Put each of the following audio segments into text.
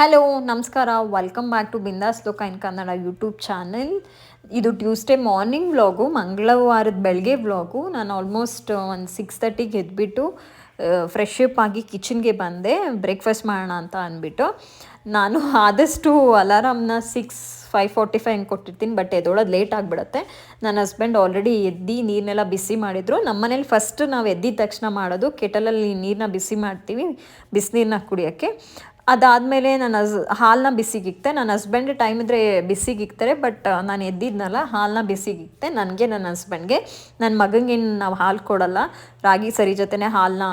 Hello, ನಮಸ್ಕಾರ. Welcome back to Bindaas Loka in Kannada YouTube channel ಇದು Tuesday morning vlog ಮಂಗಳವಾರದ ಬೆಳಗ್ಗೆ vlog ನಾನು ಆಲ್ಮೋಸ್ಟ್ ಒಂದು ಸಿಕ್ಸ್ ತರ್ಟಿಗೆ ಎದ್ಬಿಟ್ಟು ಫ್ರೆಶ್ ಅಪ್ ಆಗಿ ಕಿಚನ್ಗೆ ಬಂದೆ. ಬ್ರೇಕ್ಫಾಸ್ಟ್ ಮಾಡೋಣ ಅಂತ ಅಂದ್ಬಿಟ್ಟು. ನಾನು ಆದಷ್ಟು ಅಲಾರಾಮ್ನ ಸಿಕ್ಸ್ ಫೈವ್ ಫಾರ್ಟಿ ಫೈವ್ ಹಂಗೆ ಕೊಟ್ಟಿರ್ತೀನಿ ಬಟ್ ಎದ್ದೊಳೋದು ಲೇಟ್ ಆಗಿಬಿಡುತ್ತೆ. ನನ್ನ ಹಸ್ಬೆಂಡ್ ಆಲ್ರೆಡಿ ಎದ್ದು ನೀರನ್ನೆಲ್ಲ ಬಿಸಿ ಮಾಡಿದರು. ನಮ್ಮ ಮನೇಲಿ ಫಸ್ಟ್ ನಾವು ಎದ್ದಿದ ತಕ್ಷಣ ಮಾಡೋದು, ಕೆಟಲಲ್ಲಿ ನೀರನ್ನ ಬಿಸಿ ಮಾಡ್ತೀವಿ ಬಿಸಿನೀರನ್ನ ಕುಡಿಯೋಕ್ಕೆ. ಅದಾದಮೇಲೆ ನನ್ನ ಹಸ್, ಹಾಲನ್ನ ಬಿಸಿಗಿಕ್ತೆ. ನನ್ನ ಹಸ್ಬೆಂಡ್ ಟೈಮ್ ಇದ್ದರೆ ಬಿಸಿಗಿಕ್ತಾರೆ ಬಟ್ ನಾನು ಎದ್ದಿದ್ನಲ್ಲ, ಹಾಲನ್ನ ಬಿಸಿಗಿಕ್ತೆ. ನನಗೆ ನನ್ನ ಹಸ್ಬೆಂಡ್ಗೆ ನನ್ನ ಮಗಂಗೇನು ನಾವು ಹಾಲು ಕೊಡಲ್ಲ. ರಾಗಿ ಸರಿ ಜೊತೆನೇ ಹಾಲನ್ನ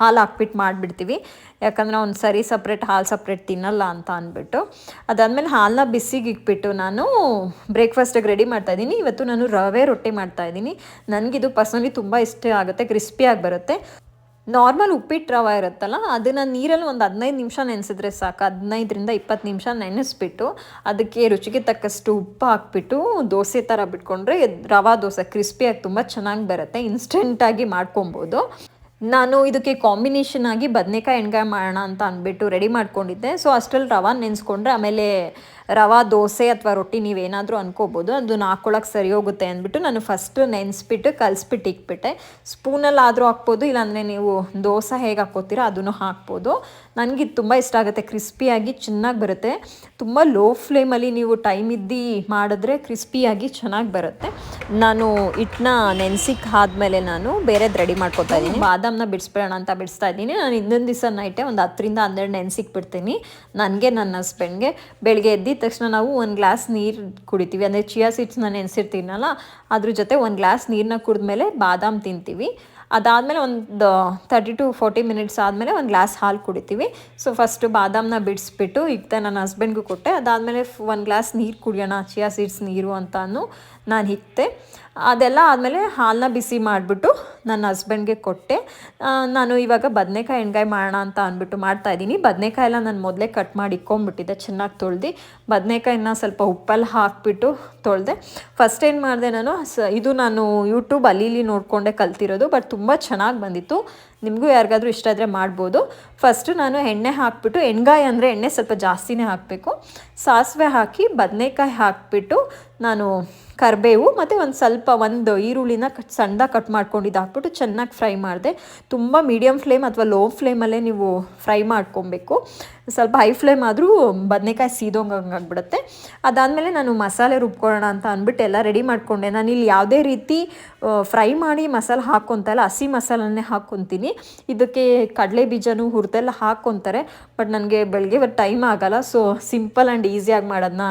ಹಾಲು ಹಾಕ್ಬಿಟ್ಟು ಮಾಡಿಬಿಡ್ತೀವಿ. ಯಾಕಂದರೆ ಅವ್ನು ಸರಿ ಸಪ್ರೇಟ್ ಹಾಲು ಸಪ್ರೇಟ್ ತಿನ್ನಲ್ಲ ಅಂತ ಅಂದ್ಬಿಟ್ಟು. ಅದಾದಮೇಲೆ ಹಾಲನ್ನ ಬಿಸಿಗೆ ಇಕ್ಬಿಟ್ಟು ನಾನು ಬ್ರೇಕ್ಫಾಸ್ಟಿಗೆ ರೆಡಿ ಮಾಡ್ತಾಯಿದ್ದೀನಿ ಇವತ್ತು ನಾನು ರವೆ ರೊಟ್ಟಿ ಮಾಡ್ತಾಯಿದ್ದೀನಿ ನನಗಿದು ಪರ್ಸ್ನಲಿ ತುಂಬ ಇಷ್ಟ ಆಗುತ್ತೆ ಕ್ರಿಸ್ಪಿಯಾಗಿ ಬರುತ್ತೆ. ನಾರ್ಮಲ್ ಉಪ್ಪಿಟ್ಟು ರವೆ ಇರುತ್ತಲ್ಲ, ಅದನ್ನು ನೀರಲ್ಲಿ ಒಂದು ಹದಿನೈದು ನಿಮಿಷ ನೆನೆಸಿದ್ರೆ ಸಾಕು. ಹದಿನೈದರಿಂದ ಇಪ್ಪತ್ತು ನಿಮಿಷ ನೆನೆಸ್ಬಿಟ್ಟು ಅದಕ್ಕೆ ರುಚಿಗೆ ತಕ್ಕಷ್ಟು ಉಪ್ಪು ಹಾಕ್ಬಿಟ್ಟು ದೋಸೆ ಥರ ಬಿಟ್ಕೊಂಡ್ರೆ ರವಾ ದೋಸೆ ಕ್ರಿಸ್ಪಿಯಾಗಿ ತುಂಬ ಚೆನ್ನಾಗಿ ಬರುತ್ತೆ ಇನ್ಸ್ಟೆಂಟಾಗಿ ಮಾಡ್ಕೊಬೋದು. ನಾನು ಇದಕ್ಕೆ ಕಾಂಬಿನೇಷನ್ ಆಗಿ ಬದನೆಕಾಯಿ ಎಣ್ಗಾಯಿ ಮಾಡೋಣ ಅಂತ ಅಂದ್ಬಿಟ್ಟು ರೆಡಿ ಮಾಡ್ಕೊಂಡಿದ್ದೆ. ಸೊ ಅಷ್ಟರಲ್ಲಿ ರವೆ ನೆನೆಸ್ಕೊಂಡ್ರೆ ಆಮೇಲೆ ರವಾ ದೋಸೆ ಅಥವಾ ರೊಟ್ಟಿ ನೀವೇನಾದರೂ ಅನ್ಕೋಬೋದು. ಅದನ್ನ ಹಾಕ್ಕೊಳಕ್ಕೆ ಸರಿ ಹೋಗುತ್ತೆ ಅಂದ್ಬಿಟ್ಟು ನಾನು ಫಸ್ಟ್ ನೆನೆಸ್ಬಿಟ್ಟು ಕಲಿಸ್ಬಿಟ್ಟು ಇಕ್ಬಿಟ್ಟೆ ಸ್ಪೂನಲ್ಲಿ ಆದರೂ ಹಾಕ್ಬೋದು ಇಲ್ಲಾಂದರೆ ನೀವು ದೋಸೆ ಹೇಗೆ ಹಾಕ್ಕೋತೀರೋ ಅದನ್ನು ಹಾಕ್ಬೋದು. ನನಗೆ ಇದು ತುಂಬ ಇಷ್ಟ ಆಗುತ್ತೆ. ಕ್ರಿಸ್ಪಿಯಾಗಿ ಚೆನ್ನಾಗಿ ಬರುತ್ತೆ. ತುಂಬ ಲೋ ಫ್ಲೇಮಲ್ಲಿ ನೀವು ಟೈಮ್ ಇದ್ದು ಮಾಡಿದ್ರೆ ಕ್ರಿಸ್ಪಿಯಾಗಿ ಚೆನ್ನಾಗಿ ಬರುತ್ತೆ. ನಾನು ಹಿಟ್ಟನ್ನ ನೆನೆಸಿಕ್ಕೆ ಆದಮೇಲೆ ನಾನು ಬೇರೆದು ರೆಡಿ ಮಾಡ್ಕೊತಾ ಇದ್ದೀನಿ. ಬಾದಾಮ್ನ ಬಿಡಿಸ್ಬಿಡೋಣ ಅಂತ ಬಿಡಿಸ್ತಾ ಇದ್ದೀನಿ. ನಾನು ಇನ್ನೊಂದು ದಿವಸ ನೈಟೇ ಒಂದು ಹತ್ತರಿಂದ ಹನ್ನೆರಡು ನೆನೆಸಿಕ್ಬಿಡ್ತೀನಿ ನನಗೆ, ನನ್ನ ಹಸ್ಬೆಂಡ್ಗೆ ಬೆಳಗ್ಗೆ ಎದ್ದಿದ ತಕ್ಷಣ ನಾವು ಒಂದು ಗ್ಲಾಸ್ ನೀರು ಕುಡಿತೀವಿ. ಅಂದರೆ ಚಿಯಾ ಸೀಡ್ಸ್ನ ನೆನೆಸಿರ್ತೀನಲ್ಲ, ಅದ್ರ ಜೊತೆ ಒಂದು ಗ್ಲಾಸ್ ನೀರನ್ನ ಕುಡಿದ್ಮೇಲೆ ಬಾದಾಮ್ ತಿಂತೀವಿ. ಅದಾದಮೇಲೆ ಒಂದು ತರ್ಟಿ ಟು ಫೋರ್ಟಿ ಮಿನಿಟ್ಸ್ ಆದಮೇಲೆ ಒಂದು ಗ್ಲಾಸ್ ಹಾಲು ಕುಡಿತೀವಿ. ಸೊ ಫಸ್ಟು ಬಾದಾಮನ್ನ ಬಿಡಿಸ್ಬಿಟ್ಟು, ಈಗ ನನ್ನ ಹಸ್ಬೆಂಡ್ಗೂ ಕೊಟ್ಟೆ. ಅದಾದಮೇಲೆ ಒಂದು ಗ್ಲಾಸ್ ನೀರು ಕುಡಿಯೋಣ ಚಿಯಾ ಸೀಡ್ಸ್ ನೀರು ಅಂತಾನು ನಾನು ಹಿತ್ತೆ ಅದೆಲ್ಲ ಆದಮೇಲೆ ಹಾಲನ್ನ ಬಿಸಿ ಮಾಡಿಬಿಟ್ಟು ನನ್ನ ಹಸ್ಬೆಂಡ್ಗೆ ಕೊಟ್ಟೆ. ನಾನು ಇವಾಗ ಬದನೆಕಾಯಿ ಎಣ್ಗಾಯಿ ಮಾಡೋಣ ಅಂತ ಅಂದ್ಬಿಟ್ಟು ಮಾಡ್ತಾಯಿದ್ದೀನಿ ಬದನೆಕಾಯಿ ಎಲ್ಲ ನಾನು ಮೊದಲೇ ಕಟ್ ಮಾಡಿ ಇಕ್ಕೊಂಬಿಟ್ಟಿದ್ದೆ ಚೆನ್ನಾಗಿ ತೊಳ್ದು. ಬದನೆಕಾಯಿನ ಸ್ವಲ್ಪ ಉಪ್ಪಲ್ಲಿ ಹಾಕಿಬಿಟ್ಟು ತೊಳೆದೆ. ಫಸ್ಟ್ ಏನು ಮಾಡಿದೆ ನಾನು ಇದು ನಾನು ಯೂಟ್ಯೂಬ್ ಅಲ್ಲಿ ನೋಡಿಕೊಂಡೆ ಕಲ್ತಿರೋದು ಬಟ್ ತುಂಬ ಚೆನ್ನಾಗಿ ಬಂದಿತ್ತು. ನಿಮಗೂ ಯಾರಿಗಾದರೂ ಇಷ್ಟ ಆದರೆ ಮಾಡ್ಬೋದು. ಫಸ್ಟು ನಾನು ಎಣ್ಣೆ ಹಾಕಿಬಿಟ್ಟು, ಎಣ್ಗಾಯಿ ಅಂದರೆ ಎಣ್ಣೆ ಸ್ವಲ್ಪ ಜಾಸ್ತಿನೇ ಹಾಕಬೇಕು. ಸಾಸಿವೆ ಹಾಕಿ, ಬದನೆಕಾಯಿ ಹಾಕಿಬಿಟ್ಟು ನಾನು ಕರಿಬೇವು ಮತ್ತು ಒಂದು ಸ್ವಲ್ಪ ಒಂದು ಈರುಳ್ಳಿನ ಕಟ್ ಸಣ್ಣದಾಗಿ ಕಟ್ ಮಾಡ್ಕೊಂಡಿದ್ದು ಹಾಕ್ಬಿಟ್ಟು ಚೆನ್ನಾಗಿ ಫ್ರೈ ಮಾಡಿದೆ. ತುಂಬ ಮೀಡಿಯಮ್ ಫ್ಲೇಮ್ ಅಥವಾ ಲೋ ಫ್ಲೇಮಲ್ಲೇ ನೀವು ಫ್ರೈ ಮಾಡ್ಕೊಬೇಕು. ಸ್ವಲ್ಪ ಹೈ ಫ್ಲೇಮ್ ಆದರೂ ಬದನೆಕಾಯಿ ಸೀದೋಂಗೆ ಆಗ್ಬಿಡುತ್ತೆ. ಅದಾದಮೇಲೆ ನಾನು ಮಸಾಲೆ ರುಬ್ಕೊಳ್ಳೋಣ ಅಂತ ಅಂದ್ಬಿಟ್ಟು ಎಲ್ಲ ರೆಡಿ ಮಾಡಿಕೊಂಡೆ. ನಾನು ಇಲ್ಲಿ ಯಾವುದೇ ರೀತಿ ಫ್ರೈ ಮಾಡಿ ಮಸಾಲೆ ಹಾಕ್ಕೊತಲ್ಲ ಹಸಿ ಮಸಾಲನ್ನೇ ಹಾಕ್ಕೊತೀನಿ. ಇದಕ್ಕೆ ಕಡಲೆ ಬೀಜನೂ ಹುರಿದೆಲ್ಲ ಹಾಕ್ಕೊತಾರೆ ಬಟ್ ನನಗೆ ಬೆಳಗ್ಗೆ ಟೈಮ್ ಆಗೋಲ್ಲ ಸೊ ಸಿಂಪಲ್ ಆ್ಯಂಡ್ ಈಸಿಯಾಗಿ ಮಾಡೋದನ್ನ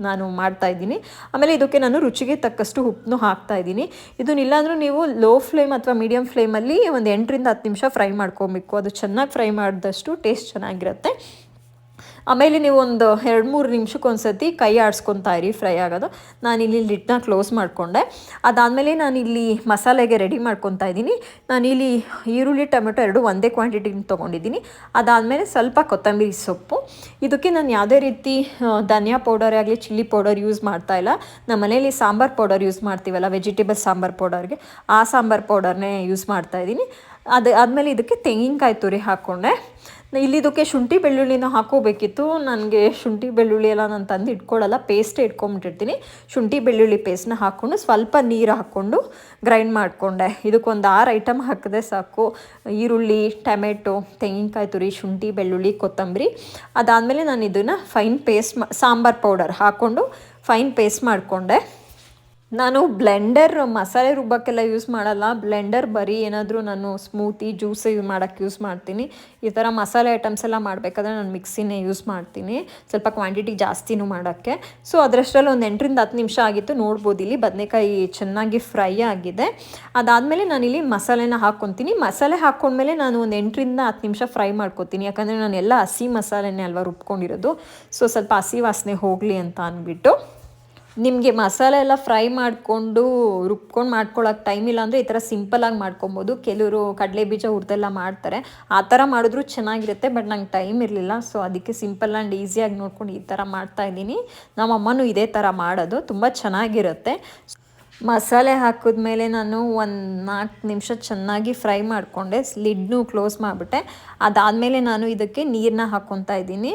ನಾನು ಮಾಡ್ತಾ ಇದ್ದೀನಿ. ಆಮೇಲೆ ಇದಕ್ಕೆ ನಾನು ರುಚಿಗೆ ತಕ್ಕಷ್ಟು ಉಪ್ಪನ್ನು ಹಾಕ್ತಾ ಇದ್ದೀನಿ. ಇದನ್ನಿಲ್ಲಾಂದ್ರೂ ನೀವು ಲೋ ಫ್ಲೇಮ್ ಅಥವಾ ಮೀಡಿಯಮ್ ಫ್ಲೇಮಲ್ಲಿ ಒಂದು ಎಂಟರಿಂದ ಹತ್ತು ನಿಮಿಷ ಫ್ರೈ ಮಾಡ್ಕೊಬೇಕು. ಅದು ಚೆನ್ನಾಗಿ ಫ್ರೈ ಮಾಡಿದಷ್ಟು ಟೇಸ್ಟ್ ಚೆನ್ನಾಗಿರುತ್ತೆ. ಆಮೇಲೆ ನೀವು ಒಂದು ಎರಡು ಮೂರು ನಿಮಿಷಕ್ಕೆ ಒಂದು ಕೈ ಆಡಿಸ್ಕೊತಾ ಇರಿ ಫ್ರೈ ಆಗೋದು. ನಾನಿಲ್ಲಿ ಲಿಡ್ನ ಕ್ಲೋಸ್ ಮಾಡಿಕೊಂಡೆ. ಅದಾದಮೇಲೆ ನಾನಿಲ್ಲಿ ಮಸಾಲೆಗೆ ರೆಡಿ ಮಾಡ್ಕೊತಾ ಇದ್ದೀನಿ. ನಾನಿಲ್ಲಿ ಈರುಳ್ಳಿ, ಟೊಮೆಟೊ ಎರಡು ಒಂದೇ ಕ್ವಾಂಟಿಟಿನ ತೊಗೊಂಡಿದ್ದೀನಿ. ಅದಾದಮೇಲೆ ಸ್ವಲ್ಪ ಕೊತ್ತಂಬರಿ ಸೊಪ್ಪು. ಇದಕ್ಕೆ ನಾನು ಯಾವುದೇ ರೀತಿ ಧನಿಯಾ ಪೌಡರ್ ಆಗಲಿ, ಚಿಲ್ಲಿ ಪೌಡರ್ ಯೂಸ್ ಮಾಡ್ತಾ ಇಲ್ಲ. ನಮ್ಮ ಮನೇಲಿ ಸಾಂಬಾರು ಪೌಡರ್ ಯೂಸ್ ಮಾಡ್ತೀವಲ್ಲ ವೆಜಿಟೇಬಲ್ ಸಾಂಬಾರು ಪೌಡರ್ಗೆ ಆ ಸಾಂಬಾರು ಪೌಡರ್ನೇ ಯೂಸ್ ಮಾಡ್ತಾ ಇದ್ದೀನಿ. ಅದು ಆದಮೇಲೆ ಇದಕ್ಕೆ ತೆಂಗಿನಕಾಯಿ ತುರಿ ಹಾಕ್ಕೊಂಡೆ ಇಲ್ಲಿದಕ್ಕೆ ಶುಂಠಿ ಬೆಳ್ಳುಳ್ಳಿನ ಹಾಕೋಬೇಕಿತ್ತು. ನನಗೆ ಶುಂಠಿ ಬೆಳ್ಳುಳ್ಳಿ ಎಲ್ಲ ನಾನು ತಂದು ಇಟ್ಕೊಳ್ಳಲ್ಲ ಪೇಸ್ಟೇ ಇಟ್ಕೊಂಬಿಟ್ಟಿರ್ತೀನಿ. ಶುಂಠಿ ಬೆಳ್ಳುಳ್ಳಿ ಪೇಸ್ಟ್ನ ಹಾಕ್ಕೊಂಡು ಸ್ವಲ್ಪ ನೀರು ಹಾಕ್ಕೊಂಡು ಗ್ರೈಂಡ್ ಮಾಡಿಕೊಂಡೆ. ಇದಕ್ಕೊಂದು ಆರು ಐಟಮ್ ಹಾಕಿದೆ ಸಾಕು. ಈರುಳ್ಳಿ, ಟೊಮೆಟೊ, ತೆಂಗಿನಕಾಯಿ ತುರಿ, ಶುಂಠಿ ಬೆಳ್ಳುಳ್ಳಿ, ಕೊತ್ತಂಬರಿ. ಅದಾದಮೇಲೆ ನಾನು ಇದನ್ನು ಫೈನ್ ಪೇಸ್ಟ್ ಮಾ, ಸಾಂಬಾರು ಪೌಡರ್ ಹಾಕ್ಕೊಂಡು ಫೈನ್ ಪೇಸ್ಟ್ ಮಾಡಿಕೊಂಡೆ. ನಾನು ಬ್ಲೆಂಡರ್ ಮಸಾಲೆ ರುಬ್ಬಕ್ಕೆಲ್ಲ ಯೂಸ್ ಮಾಡಲ್ಲ. ಬ್ಲೆಂಡರ್ ಬರೀ ಏನಾದರೂ ನಾನು ಸ್ಮೂತಿ, ಜ್ಯೂಸ್ ಮಾಡೋಕ್ಕೆ ಯೂಸ್ ಮಾಡ್ತೀನಿ. ಈ ಥರ ಮಸಾಲೆ ಐಟಮ್ಸ್ ಎಲ್ಲ ಮಾಡಬೇಕಾದ್ರೆ ನಾನು ಮಿಕ್ಸಿನೇ ಯೂಸ್ ಮಾಡ್ತೀನಿ. ಸ್ವಲ್ಪ ಕ್ವಾಂಟಿಟಿ ಜಾಸ್ತಿನೂ ಮಾಡೋಕ್ಕೆ. ಸೊ ಅದರಷ್ಟರಲ್ಲಿ ಒಂದು ಎಂಟರಿಂದ ಹತ್ತು ನಿಮಿಷ ಆಗಿತ್ತು. ನೋಡ್ಬೋದು ಇಲ್ಲಿ ಬದನೆಕಾಯಿ ಚೆನ್ನಾಗಿ ಫ್ರೈ ಆಗಿದೆ. ಅದಾದಮೇಲೆ ನಾನಿಲ್ಲಿ ಮಸಾಲೆನ ಹಾಕ್ಕೊತೀನಿ ಮಸಾಲೆ ಹಾಕ್ಕೊಂಡ್ಮೇಲೆ ನಾನು ಒಂದು ಎಂಟರಿಂದ ಹತ್ತು ನಿಮಿಷ ಫ್ರೈ ಮಾಡ್ಕೊತೀನಿ. ಯಾಕಂದರೆ ನಾನು ಎಲ್ಲ ಹಸಿ ಮಸಾಲೆನೇ ಅಲ್ವಾ ರುಬ್ಕೊಂಡಿರೋದು. ಸೊ ಸ್ವಲ್ಪ ಹಸಿ ವಾಸನೆ ಹೋಗಲಿ ಅಂತ ಅಂದ್ಬಿಟ್ಟು ನಿಮಗೆ ಮಸಾಲೆ ಎಲ್ಲ ಫ್ರೈ ಮಾಡಿಕೊಂಡು ರುಬ್ಕೊಂಡು ಮಾಡ್ಕೊಳ್ಳೋಕೆ ಟೈಮ್ ಇಲ್ಲ ಅಂದರೆ ಈ ಥರ ಸಿಂಪಲಾಗಿ ಮಾಡ್ಕೊಬೋದು. ಕೆಲವರು ಕಡಲೆ ಬೀಜ ಹುರಿದೆಲ್ಲ ಮಾಡ್ತಾರೆ. ಆ ಥರ ಮಾಡಿದ್ರೂ ಚೆನ್ನಾಗಿರುತ್ತೆ ಬಟ್ ನಂಗೆ ಟೈಮ್ ಇರಲಿಲ್ಲ. ಸೊ ಅದಕ್ಕೆ ಸಿಂಪಲ್ ಆ್ಯಂಡ್ ಈಸಿಯಾಗಿ ನೋಡ್ಕೊಂಡು ಈ ಥರ ಮಾಡ್ತಾಯಿದ್ದೀನಿ ನಮ್ಮ ಅಮ್ಮನೂ ಇದೇ ಥರ ಮಾಡೋದು. ತುಂಬ ಚೆನ್ನಾಗಿರುತ್ತೆ. ಮಸಾಲೆ ಹಾಕಿದ್ಮೇಲೆ ನಾನು ಒಂದು ನಾಲ್ಕು ನಿಮಿಷ ಚೆನ್ನಾಗಿ ಫ್ರೈ ಮಾಡಿಕೊಂಡೆ. ಲಿಡ್ನು ಕ್ಲೋಸ್ ಮಾಡಿಬಿಟ್ಟೆ. ಅದಾದಮೇಲೆ ನಾನು ಇದಕ್ಕೆ ನೀರನ್ನ ಹಾಕ್ಕೊತಾ ಇದ್ದೀನಿ.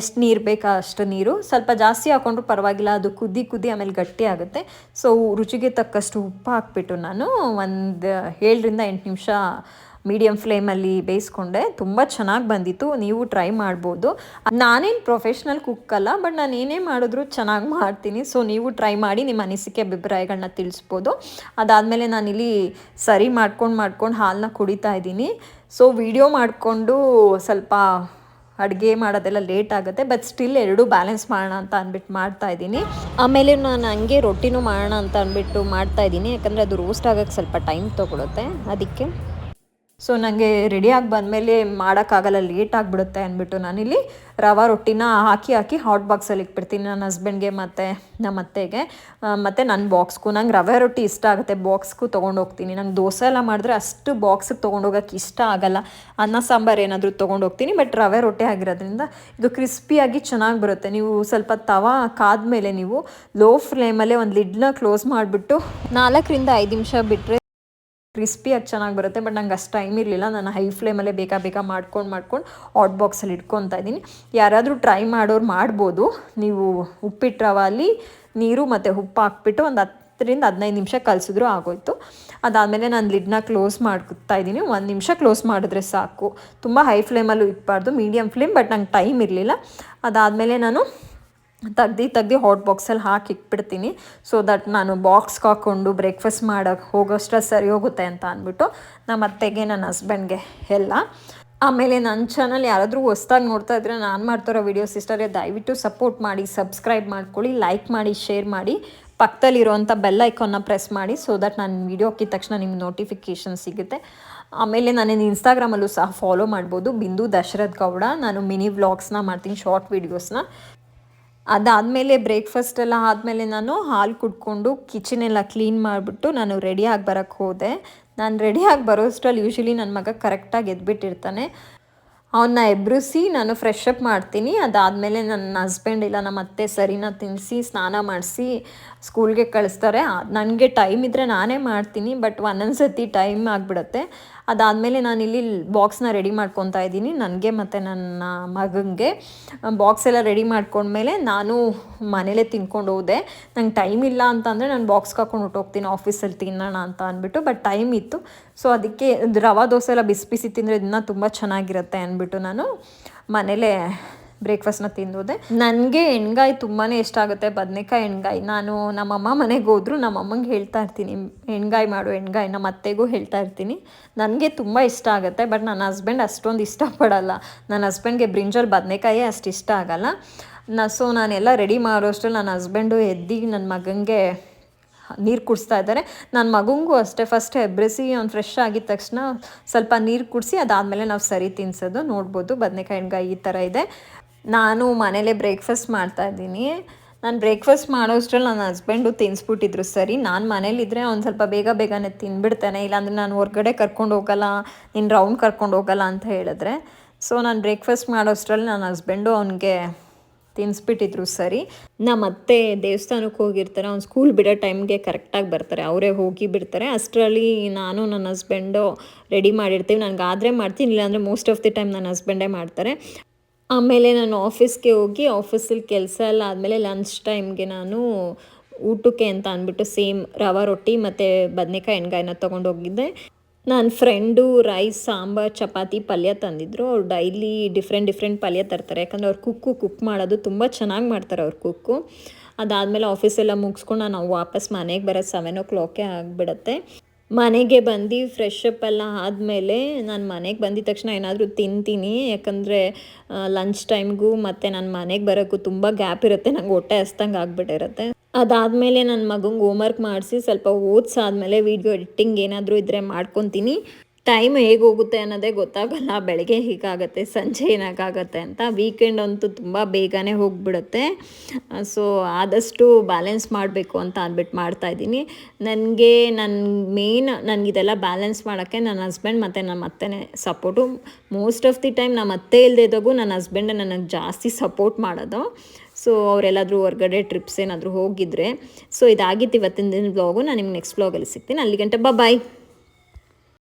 ಎಷ್ಟು ನೀರು ಬೇಕಾ ಅಷ್ಟು ನೀರು. ಸ್ವಲ್ಪ ಜಾಸ್ತಿ ಹಾಕ್ಕೊಂಡ್ರು ಪರವಾಗಿಲ್ಲ, ಅದು ಕುದಿ ಕುದಿ ಆಮೇಲೆ ಗಟ್ಟಿ ಆಗುತ್ತೆ. ಸೊ ರುಚಿಗೆ ತಕ್ಕಷ್ಟು ಉಪ್ಪು ಹಾಕ್ಬಿಟ್ಟು ನಾನು ಒಂದು ಏಳರಿಂದ ಎಂಟು ನಿಮಿಷ ಮೀಡಿಯಮ್ ಫ್ಲೇಮಲ್ಲಿ ಬೇಯಿಸ್ಕೊಂಡೆ ತುಂಬ ಚೆನ್ನಾಗಿ ಬಂದಿತ್ತು. ನೀವು ಟ್ರೈ ಮಾಡ್ಬೋದು. ನಾನೇನು ಪ್ರೊಫೆಷ್ನಲ್ ಕುಕ್ ಅಲ್ಲ, ಬಟ್ ನಾನು ಏನೇ ಮಾಡಿದ್ರು ಚೆನ್ನಾಗಿ ಮಾಡ್ತೀನಿ. ಸೊ, ನೀವು ಟ್ರೈ ಮಾಡಿ ನಿಮ್ಮ ಅನಿಸಿಕೆ, ಅಭಿಪ್ರಾಯಗಳನ್ನ ತಿಳಿಸ್ಬೋದು. ಅದಾದಮೇಲೆ ನಾನಿಲ್ಲಿ ಸರಿ ಮಾಡ್ಕೊಂಡು ಮಾಡ್ಕೊಂಡು ಹಾಲನ್ನ ಕುಡಿತಾ ಇದ್ದೀನಿ. ಸೊ, ವಿಡಿಯೋ ಮಾಡಿಕೊಂಡು ಸ್ವಲ್ಪ ಅಡುಗೆ ಮಾಡೋದೆಲ್ಲ ಲೇಟ್ ಆಗುತ್ತೆ, ಬಟ್ ಸ್ಟಿಲ್ ಎರಡೂ ಬ್ಯಾಲೆನ್ಸ್ ಮಾಡೋಣ ಅಂತ ಅಂದ್ಬಿಟ್ಟು ಮಾಡ್ತಾ ಇದ್ದೀನಿ. ಆಮೇಲೆ ನಾನು ಹಂಗೆ ರೊಟ್ಟಿನೂ ಮಾಡೋಣ ಅಂತ ಅಂದ್ಬಿಟ್ಟು ಮಾಡ್ತಾ ಇದ್ದೀನಿ. ಯಾಕಂದರೆ ಅದು ರೋಸ್ಟ್ ಆಗೋಕ್ಕೆ ಸ್ವಲ್ಪ ಟೈಮ್ ತೊಗೊಳುತ್ತೆ. ಅದಕ್ಕೆ ಸೊ ನನಗೆ ರೆಡಿಯಾಗಿ ಬಂದಮೇಲೆ ಮಾಡೋಕ್ಕಾಗಲ್ಲ ಲೇಟ್ ಆಗಿಬಿಡುತ್ತೆ ಅಂದ್ಬಿಟ್ಟು ನಾನಿಲ್ಲಿ ರವಾ ರೊಟ್ಟಿನ ಹಾಕಿ ಹಾಕಿ ಹಾಟ್ ಬಾಕ್ಸಲ್ಲಿ ಇಟ್ಬಿಡ್ತೀನಿ. ನನ್ನ ಹಸ್ಬೆಂಡ್ಗೆ ಮತ್ತು ನಮ್ಮ ಅತ್ತೆಗೆ. ಮತ್ತು ನನ್ನ ಬಾಕ್ಸ್ಗೂ ನಂಗೆ ರವೆ ರೊಟ್ಟಿ ಇಷ್ಟ ಆಗುತ್ತೆ. ಬಾಕ್ಸ್ಗೂ ತೊಗೊಂಡೋಗ್ತೀನಿ ನಂಗೆ ದೋಸೆ ಎಲ್ಲ ಮಾಡಿದ್ರೆ ಅಷ್ಟು ಬಾಕ್ಸಿಗೆ ತೊಗೊಂಡೋಗೋಕ್ಕೆ ಇಷ್ಟ ಆಗಲ್ಲ. ಅನ್ನ, ಸಾಂಬಾರು ಏನಾದರೂ ತೊಗೊಂಡೋಗ್ತೀನಿ ಬಟ್ ರವೆ ರೊಟ್ಟಿ ಆಗಿರೋದ್ರಿಂದ ಇದು ಕ್ರಿಸ್ಪಿಯಾಗಿ ಚೆನ್ನಾಗಿ ಬರುತ್ತೆ. ನೀವು ಸ್ವಲ್ಪ ತವ ಕಾದ್ಮೇಲೆ ನೀವು ಲೋ ಫ್ಲೇಮಲ್ಲೇ ಒಂದು ಲಿಡ್ನ ಕ್ಲೋಸ್ ಮಾಡಿಬಿಟ್ಟು ನಾಲ್ಕರಿಂದ ಐದು ನಿಮಿಷ ಬಿಟ್ಟರೆ ಕ್ರಿಸ್ಪಿಯಾಗಿ ಚೆನ್ನಾಗಿ ಬರುತ್ತೆ ಬಟ್ ನಂಗೆ ಅಷ್ಟು ಟೈಮ್ ಇರಲಿಲ್ಲ. ನಾನು ಹೈ ಫ್ಲೇಮಲ್ಲೇ ಬೇಕಾ ಬೇಕಾ ಮಾಡ್ಕೊಂಡು ಮಾಡ್ಕೊಂಡು ಹಾಟ್ ಬಾಕ್ಸಲ್ಲಿ ಇಟ್ಕೊತಾ ಇದ್ದೀನಿ. ಯಾರಾದರೂ ಟ್ರೈ ಮಾಡೋರು ಮಾಡ್ಬೋದು. ನೀವು ಉಪ್ಪಿಟ್ಟು ರವಾಲಿ ನೀರು ಮತ್ತು ಉಪ್ಪು ಹಾಕ್ಬಿಟ್ಟು ಒಂದು ಹತ್ತರಿಂದ ಹದಿನೈದು ನಿಮಿಷ ಕಲಿಸಿದ್ರು ಆಗೋಯ್ತು. ಅದಾದಮೇಲೆ ನಾನು ಲಿಡ್ನ ಕ್ಲೋಸ್ ಮಾಡ್ತಾ ಇದ್ದೀನಿ. ಒಂದು ನಿಮಿಷ ಕ್ಲೋಸ್ ಮಾಡಿದ್ರೆ ಸಾಕು. ತುಂಬ ಹೈ ಫ್ಲೇಮಲ್ಲೂ ಇಟ್ಬಾರ್ದು ಮೀಡಿಯಮ್ ಫ್ಲೇಮ್ ಬಟ್ ನಂಗೆ ಟೈಮ್ ಇರಲಿಲ್ಲ. ಅದಾದಮೇಲೆ ನಾನು ತೆಗ್ದು ತೆಗ್ದು ಹಾಟ್ ಬಾಕ್ಸಲ್ಲಿ ಹಾಕಿ ಇಟ್ಬಿಡ್ತೀನಿ. ಸೊ ದಟ್ ನಾನು ಬಾಕ್ಸ್ಗೆ ಹಾಕ್ಕೊಂಡು ಬ್ರೇಕ್ಫಾಸ್ಟ್ ಮಾಡೋಕ್ಕೆ ಹೋಗೋಷ್ಟು ಸರಿ ಹೋಗುತ್ತೆ ಅಂತ ಅಂದ್ಬಿಟ್ಟು ನಮ್ಮ ಅತ್ತೆಗೆ, ನನ್ನ ಹಸ್ಬೆಂಡ್ಗೆ ಎಲ್ಲ. ಆಮೇಲೆ ನನ್ನ ಚಾನಲ್ ಯಾರಾದರೂ ಹೊಸ್ದಾಗಿ ನೋಡ್ತಾ ಇದ್ರೆ ನಾನು ಮಾಡ್ತಿರೋ ವೀಡಿಯೋ ಸಿಸ್ಟರೇ ದಯವಿಟ್ಟು ಸಪೋರ್ಟ್ ಮಾಡಿ ಸಬ್ಸ್ಕ್ರೈಬ್ ಮಾಡ್ಕೊಳ್ಳಿ ಲೈಕ್ ಮಾಡಿ ಶೇರ್ ಮಾಡಿ. ಪಕ್ಕದಲ್ಲಿರುವಂಥ ಬೆಲ್ ಐಕಾನ್ನ ಪ್ರೆಸ್ ಮಾಡಿ ಸೊ ದಟ್ ನಾನು ವೀಡಿಯೋ ಹಾಕಿದ ತಕ್ಷಣ ನಿಮ್ಗೆ ನೋಟಿಫಿಕೇಷನ್ ಸಿಗುತ್ತೆ. ಆಮೇಲೆ ನಾನೇನು ಇನ್ಸ್ಟಾಗ್ರಾಮಲ್ಲೂ ಸಹ ಫಾಲೋ ಮಾಡ್ಬೋದು. ಬಿಂದು ದಶರಥ್ ಗೌಡ. ನಾನು ಮಿನಿ ವ್ಲಾಗ್ಸ್ನ ಮಾಡ್ತೀನಿ ಶಾರ್ಟ್ ವೀಡಿಯೋಸ್ನ ಅದಾದಮೇಲೆ ಬ್ರೇಕ್ಫಾಸ್ಟ್ ಎಲ್ಲ ಆದಮೇಲೆ ನಾನು ಹಾಲು ಕುಡ್ಕೊಂಡು ಕಿಚನ್ ಎಲ್ಲ ಕ್ಲೀನ್ ಮಾಡಿಬಿಟ್ಟು ನಾನು ರೆಡಿಯಾಗಿ ಬರೋಕ್ಕೆ ಹೋದೆ. ನಾನು ರೆಡಿಯಾಗಿ ಬರೋಷ್ಟರಲ್ಲಿ ಯೂಶ್ವಲಿ ನನ್ನ ಮಗ ಕರೆಕ್ಟಾಗಿ ಎದ್ಬಿಟ್ಟಿರ್ತಾನೆ. ಅವನ್ನ ಎಬ್ರಿಸಿ ನಾನು ಫ್ರೆಶ್ ಅಪ್ ಮಾಡ್ತೀನಿ. ಅದಾದಮೇಲೆ ನನ್ನ ಹಸ್ಬೆಂಡ್ ಇಲ್ಲ, ನಮ್ಮ ಅತ್ತೆ ಸರಿನ ತಿನ್ನಿಸಿ ಸ್ನಾನ ಮಾಡಿಸಿ ಸ್ಕೂಲ್ಗೆ ಕಳಿಸ್ತಾರೆ. ನನಗೆ ಟೈಮ್ ಇದ್ದರೆ ನಾನೇ ಮಾಡ್ತೀನಿ ಬಟ್ ಒಂದೊಂದು ಸತಿ ಟೈಮ್ ಆಗಿಬಿಡುತ್ತೆ. ಅದಾದಮೇಲೆ ಇಲ್ಲಿ ಬಾಕ್ಸ್ನ ರೆಡಿ ಮಾಡ್ಕೊತಾ ಇದ್ದೀನಿ. ನನಗೆ ಮತ್ತು ನನ್ನ ಮಗನಿಗೆ ಬಾಕ್ಸ್ ಎಲ್ಲ ರೆಡಿ ಮಾಡ್ಕೊಂಡ್ಮೇಲೆ ನಾನು ಮನೇಲೇ ತಿನ್ಕೊಂಡು ಹೋದೆ. ನಂಗೆ ಟೈಮ್ ಇಲ್ಲ ಅಂತಂದರೆ ನಾನು ಬಾಕ್ಸ್ಗೆ ಹಾಕೊಂಡು ಹೊಟ್ಟೋಗ್ತೀನಿ ಆಫೀಸಲ್ಲಿ ತಿನ್ನೋಣ ಅಂತ ಅಂದ್ಬಿಟ್ಟು ಬಟ್ ಟೈಮ್ ಇತ್ತು. ಸೊ ಅದಕ್ಕೆ ರವಾ ದೋಸೆ ಎಲ್ಲ ಬಿಸಿ ಬಿಸಿ ತಿಂದರೆ ಇದನ್ನ ತುಂಬ ಚೆನ್ನಾಗಿರುತ್ತೆ ಅಂದ್ಬಿಟ್ಟು ನಾನು ಮನೇಲೇ ಬ್ರೇಕ್ಫಾಸ್ಟ್ನ ತಿಂದೋದೆ. ನನಗೆ ಎಣ್ಗಾಯಿ ತುಂಬಾ ಇಷ್ಟ ಆಗುತ್ತೆ. ಬದನೆಕಾಯಿ ಎಣ್ಗಾಯಿ. ನಾನು ನಮ್ಮಮ್ಮ ಮನೆಗೆ ಹೋದ್ರು ನಮ್ಮಮ್ಮಂಗೆ ಹೇಳ್ತಾ ಇರ್ತೀನಿ, ಎಣ್ಗಾಯಿ ಮಾಡು, ಎಣ್ಗಾಯಿ. ನಮ್ಮ ಅತ್ತೆಗೂ ಹೇಳ್ತಾ ಇರ್ತೀನಿ. ನನಗೆ ತುಂಬ ಇಷ್ಟ ಆಗುತ್ತೆ, ಬಟ್ ನನ್ನ ಹಸ್ಬೆಂಡ್ ಅಷ್ಟೊಂದು ಇಷ್ಟಪಡಲ್ಲ. ನನ್ನ ಹಸ್ಬೆಂಡ್ಗೆ ಬ್ರಿಂಜಲ್ ಬದನೆಕಾಯಿ ಅಷ್ಟು ಇಷ್ಟ ಆಗಲ್ಲ. ನ, ಸೊ ನಾನೆಲ್ಲ ರೆಡಿ ಮಾಡೋಷ್ಟು ನನ್ನ ಹಸ್ಬೆಂಡು ಎದ್ದು ನನ್ನ ಮಗನಿಗೆ ನೀರು ಕುಡಿಸ್ತಾ ಇದ್ದಾರೆ. ನನ್ನ ಮಗಂಗೂ ಅಷ್ಟೇ ಫಸ್ಟ್ ಎಬ್ರಿಸಿ ಅವ್ನು ಫ್ರೆಶ್ ಆಗಿದ ತಕ್ಷಣ ಸ್ವಲ್ಪ ನೀರು ಕುಡಿಸಿ ಅದಾದಮೇಲೆ ನಾವು ಸರಿ ತಿನ್ಸೋದು, ನೋಡ್ಬೋದು ಬದನೆಕಾಯಿ ಎಣ್ಗಾಯಿ ಈ ಥರ ಇದೆ. ನಾನು ಮನೇಲೇ ಬ್ರೇಕ್ಫಾಸ್ಟ್ ಮಾಡ್ತಾಯಿದ್ದೀನಿ ನಾನು ಬ್ರೇಕ್ಫಾಸ್ಟ್ ಮಾಡೋಷ್ಟ್ರಲ್ಲಿ ನನ್ನ ಹಸ್ಬೆಂಡು ತಿನ್ನಿಸ್ಬಿಟ್ಟಿದ್ರು ಸರಿ. ನಾನು ಮನೇಲಿದ್ದರೆ ಅವ್ನು ಸ್ವಲ್ಪ ಬೇಗ ಬೇಗನೆ ತಿನ್ಬಿಡ್ತಾನೆ. ಇಲ್ಲಾಂದರೆ ನಾನು ಹೊರ್ಗಡೆ ಕರ್ಕೊಂಡು ಹೋಗಲ್ಲ, ನೀನು ರೌಂಡ್ ಕರ್ಕೊಂಡು ಹೋಗಲ್ಲ ಅಂತ ಹೇಳಿದ್ರೆ. ಸೊ ನಾನು ಬ್ರೇಕ್ಫಾಸ್ಟ್ ಮಾಡೋಷ್ಟ್ರಲ್ಲಿ ನನ್ನ ಹಸ್ಬೆಂಡು ಅವನಿಗೆ ತಿನ್ನಿಸ್ಬಿಟ್ಟಿದ್ರು ಸರಿ. ನಮ್ಮ ಅತ್ತೆ ದೇವಸ್ಥಾನಕ್ಕೆ ಹೋಗಿರ್ತಾರೆ. ಅವ್ನು ಸ್ಕೂಲ್ ಬಿಡೋ ಟೈಮ್ಗೆ ಕರೆಕ್ಟಾಗಿ ಬರ್ತಾರೆ. ಅವರೇ ಹೋಗಿ ಬಿಡ್ತಾರೆ. ಅಷ್ಟರಲ್ಲಿ ನಾನು ನನ್ನ ಹಸ್ಬೆಂಡು ರೆಡಿ ಮಾಡಿರ್ತೀವಿ. ನನಗೆ ಮಾಡ್ತೀನಿ. ಇಲ್ಲಾಂದರೆ ಮೋಸ್ಟ್ ಆಫ್ ದಿ ಟೈಮ್ ನನ್ನ ಹಸ್ಬೆಂಡೇ ಮಾಡ್ತಾರೆ. ಆಮೇಲೆ ನಾನು ಆಫೀಸ್ಗೆ ಹೋಗಿ ಆಫೀಸಲ್ಲಿ ಕೆಲಸ ಎಲ್ಲ ಆದಮೇಲೆ ಲಂಚ್ ಟೈಮ್ಗೆ ನಾನು ಊಟಕ್ಕೆ ಅಂತ ಅಂದ್ಬಿಟ್ಟು ಸೇಮ್ ರವೆ ರೊಟ್ಟಿ ಮತ್ತು ಬದನೆಕಾಯಿ ಎಣ್ಗಾಯಿನ ತೊಗೊಂಡೋಗಿದ್ದೆ. ನನ್ನ ಫ್ರೆಂಡು ರೈಸ್ ಸಾಂಬಾರು, ಚಪಾತಿ, ಪಲ್ಯ ತಂದಿದ್ರು. ಅವ್ರು ಡೈಲಿ ಡಿಫ್ರೆಂಟ್ ಡಿಫ್ರೆಂಟ್ ಪಲ್ಯ ತರ್ತಾರೆ. ಯಾಕಂದರೆ ಅವ್ರು ಕುಕ್ಕು ಕುಕ್ ಮಾಡೋದು ತುಂಬ ಚೆನ್ನಾಗಿ ಮಾಡ್ತಾರೆ ಅವ್ರು ಕುಕ್ಕು ಅದಾದಮೇಲೆ ಆಫೀಸೆಲ್ಲ ಮುಗಿಸ್ಕೊಂಡು ನಾನು ವಾಪಸ್ ಮನೆಗೆ ಬರೋ ಸೆವೆನ್ ಓ ಕ್ಲಾಕೇ ಆಗಿಬಿಡತ್ತೆ. ಮನೆಗೆ ಬಂದು ಫ್ರೆಶ್ ಅಪ್ ಎಲ್ಲ ಆದಮೇಲೆ ನಾನು ಮನೆಗೆ ಬಂದಿದ ತಕ್ಷಣ ಏನಾದರೂ ತಿಂತೀನಿ. ಯಾಕಂದರೆ ಲಂಚ್ ಟೈಮ್ಗೂ ಮತ್ತು ನಾನು ಮನೆಗೆ ಬರೋಕ್ಕೂ ತುಂಬ ಗ್ಯಾಪ್ ಇರುತ್ತೆ. ನಂಗೆ ಹೊಟ್ಟೆ ಹಸ್ದಂಗೆ ಆಗ್ಬಿಟ್ಟಿರುತ್ತೆ. ಅದಾದಮೇಲೆ ನನ್ನ ಮಗಂಗೆ ಹೋಮ್ವರ್ಕ್ ಮಾಡಿಸಿ ಸ್ವಲ್ಪ ಓದಿಸಾದ್ಮೇಲೆ ವೀಡಿಯೋ ಎಡಿಟಿಂಗ್ ಏನಾದರೂ ಇದ್ದರೆ ಮಾಡ್ಕೊತೀನಿ. ಟೈಮ್ ಹೇಗೆ ಹೋಗುತ್ತೆ ಅನ್ನೋದೇ ಗೊತ್ತಾಗಲ್ಲ. ಬೆಳಗ್ಗೆ ಹೀಗಾಗತ್ತೆ, ಸಂಜೆ ಏನಾಗತ್ತೆ ಅಂತ. ವೀಕೆಂಡ್ ಅಂತೂ ತುಂಬ ಬೇಗನೆ ಹೋಗ್ಬಿಡುತ್ತೆ. ಸೊ ಆದಷ್ಟು ಬ್ಯಾಲೆನ್ಸ್ ಮಾಡಬೇಕು ಅಂತ ಅಂದ್ಬಿಟ್ಟು ಮಾಡ್ತಾಯಿದ್ದೀನಿ ನನಗೆ ನನ್ನ ಮೇನ್ ನನಗಿದೆಲ್ಲ ಬ್ಯಾಲೆನ್ಸ್ ಮಾಡೋಕ್ಕೆ ನನ್ನ ಹಸ್ಬೆಂಡ್ ಮತ್ತು ನಮ್ಮ ಅತ್ತೆನೇ support most of the time ನಮ್ಮ ಅತ್ತೆ ಇಲ್ಲದೆ ಇದ್ದಾಗೂ ನನ್ನ ಹಸ್ಬೆಂಡ್ ನನಗೆ ಜಾಸ್ತಿ ಸಪೋರ್ಟ್ ಮಾಡೋದು. ಸೊ ಅವರೆಲ್ಲಾದರೂ ಹೊರ್ಗಡೆ ಟ್ರಿಪ್ಸ್ ಏನಾದರೂ ಹೋಗಿದ್ರೆ. ಸೊ ಇದಾಗಿತ್ತು ಇವತ್ತಿನ ದಿನ ಬ್ಲಾಗು ನಾನು ನಿಮ್ಗೆ ನೆಕ್ಸ್ಟ್ ಬ್ಲಾಗಲ್ಲಿ ಸಿಗ್ತೀನಿ. ಅಲ್ಲಿ ಗಂಟೆ ಬಾಯ್